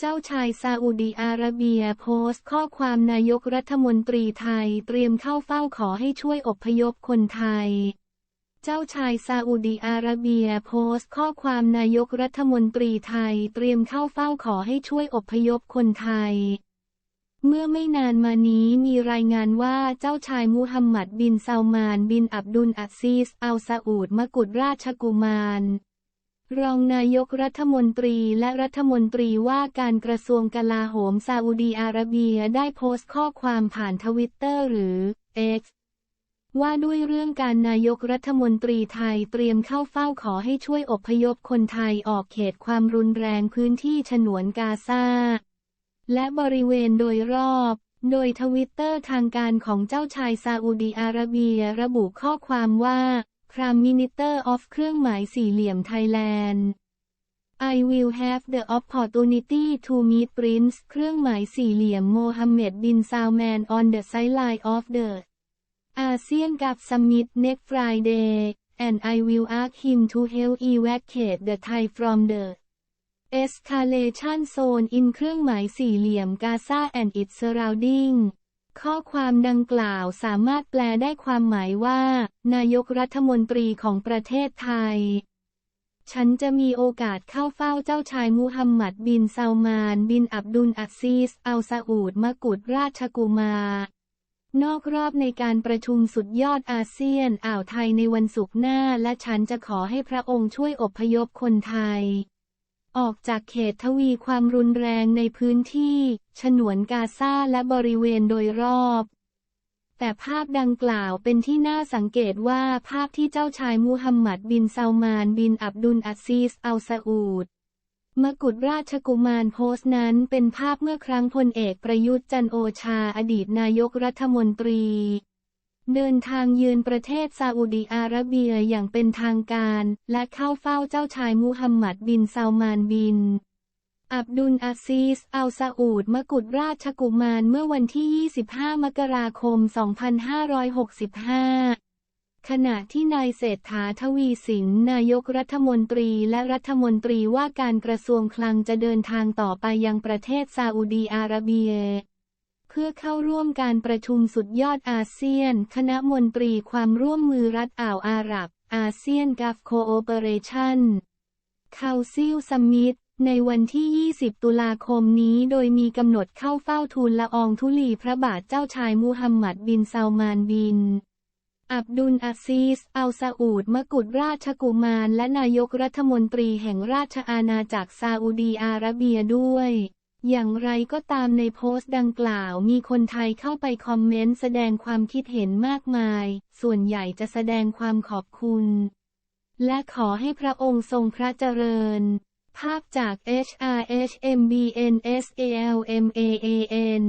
เจ้าชายซาอุดีอาระเบียโพสต์ข้อความนายกรัฐมนตรีไทยเตรียมเข้าเฝ้าขอให้ช่วยอบพยพคนไทย เจ้าชายซาอุดีอาระเบียโพสต์ข้อความนายกรัฐมนตรีไทยเตรียมเข้าเฝ้าขอให้ช่วยอบพยพคนไทย เมื่อไม่นานมานี้มีรายงานว่าเจ้าชายมูฮัมหมัดบินซาลมาน บินอับดุลอาซีสอัลซาอูดมกุฎราชกุมาร รองนายกรัฐมนตรีและรัฐมนตรีว่าการกระทรวงกลาโหมซาอุดีอาระเบียได้โพสต์ข้อความผ่านทวิตเตอร์หรือ X ว่าด้วยเรื่องการนายกรัฐมนตรีไทยเตรียมเข้าเฝ้าขอให้ช่วยอบพยพคนไทยออกเขตความรุนแรงพื้นที่ฉนวนกาซาและบริเวณโดยรอบ โดยทวิตเตอร์ทางการของเจ้าชายซาอุดีอาระเบียระบุข้อความว่า Prime Minister of เครื่องหมายสี่เหลี่ยมไทยแลนด์ I will have the opportunity to meet Prince เครื่องหมายสี่เหลี่ยมโมฮัมเหม็ดบินซาวแมน on the sideline of the ASEAN Cup Summit next Friday and I will ask him to help evacuate the Thai from the escalation zone in เครื่องหมายสี่เหลี่ยมกาซา and its surrounding ข้อความดังกล่าวสามารถแปลได้ความหมายว่า นายกรัฐมนตรีของประเทศไทย ฉันจะมีโอกาสเข้าเฝ้าเจ้าชายมูฮัมหมัดบินซาลมาน บินอับดุลอัซซีส อัลซาอูดมกุฎราชกุมารนอกรอบในการประชุมสุดยอดอาเซียนอ่าวไทยในวันศุกร์หน้า และฉันจะขอให้พระองค์ช่วยอบพยพคนไทย ออกจากเขตทวีความรุนแรงในพื้นที่ ฉนวนกาซาและบริเวณโดยรอบ แต่ภาพดังกล่าวเป็นที่น่าสังเกตว่าภาพที่เจ้าชายมูฮัมหมัดบินซาลมานบินอับดุลอาซีสอัลซาอูดมกุฎราชกุมารโพสต์นั้นเป็นภาพเมื่อครั้งพลเอกประยุทธ์จันโอชาอดีตนายกรัฐมนตรี เดินทางเยือนประเทศซาอุดีอาระเบียอย่างเป็นทางการ และเข้าเฝ้าเจ้าชายมูฮัมหมัดบินซาลมานบิน อับดุลอาซีสอัลซาอูดมกุฎราชกุมารเมื่อวันที่ 25 มกราคม 2565ขณะที่นายเศรษฐาทวีสินนายกรัฐมนตรีและรัฐมนตรีว่าการกระทรวงคลังจะเดินทางต่อไปยังประเทศซาอุดีอาระเบีย พื่อเข้าร่วมการประชุมสุดยอดอาเซียน คณะมนตรีความร่วมมือรัฐอ่าวอาหรับ อาเซียนกัฟโคโอเปเรชั่นคาซิลซัมมิตในวันที่ 20 ตุลาคมนี้โดยมีกำหนดเข้าเฝ้าทูลละอองธุลีพระบาทเจ้าชายมูฮัมหมัดบินซาลมานบิน อับดุลอาซีส อัลซาอูด มกุฎราชกุมาร และนายกรัฐมนตรีแห่งราชอาณาจักรซาอุดีอาระเบียด้วย อย่างไรก็ตามในโพสต์ดังกล่าวมีคนไทยเข้าไปคอมเมนต์แสดงความคิดเห็นมากมาย ส่วนใหญ่จะแสดงความขอบคุณ และขอให้พระองค์ทรงพระเจริญ ภาพจาก HRHMBNSALMAAN